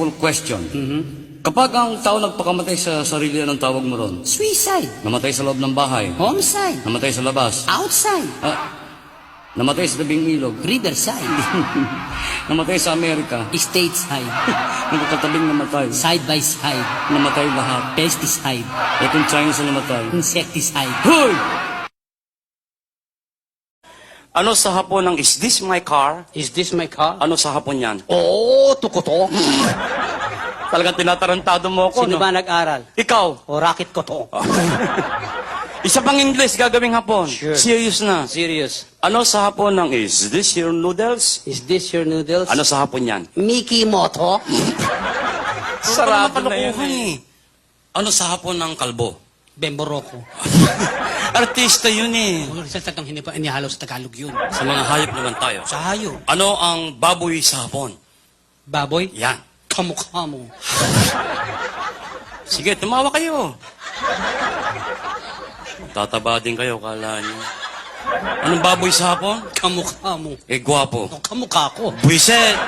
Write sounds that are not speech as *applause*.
simple question. Kapag ang tao nagpakamatay sa sarili, anong tawag mo ron? Suicide. Namatay sa loob ng bahay. Homicide. Namatay sa labas. Outside. Ah, namatay sa tabing ilog. *laughs* Riverside. *laughs* Namatay sa Amerika. Stateside. *laughs* Nagkatabing namatay. Side by side. Namatay lahat. Pesticide. Eh kung Chinese na namatay. Insecticide. Hoy! Ano sa hapon ng is this my car? Is this my car? Ano sa hapon yan? Oo, tukoto. *laughs* Talagang tinatarantado mo ako, Sino no? ba nag-aral? Ikaw, O racket ko to. *laughs* isa pang English gagawing hapon. Sure. Serious na. Serious. Ano sa hapon ng is this your noodles? Is this your noodles? Ano sa hapon yan? Mickey Moto? *laughs* Sarado na yan eh. Ano sa hapon ng kalbo? Bemboroko. *laughs* Artista yun eh. Sa tatang hindi pa inihalo sa Tagalog yun. Sa mga hayop naman tayo. Sa hayo. Ano ang baboy sa hapon? Baboy? Yan. Kamukha mo. *laughs* Sige, tumawa kayo. Tataba din kayo, kala niyo. Anong baboy sa hapon? Kamukha mo. Eh, gwapo. Kamukha ko. Buiset!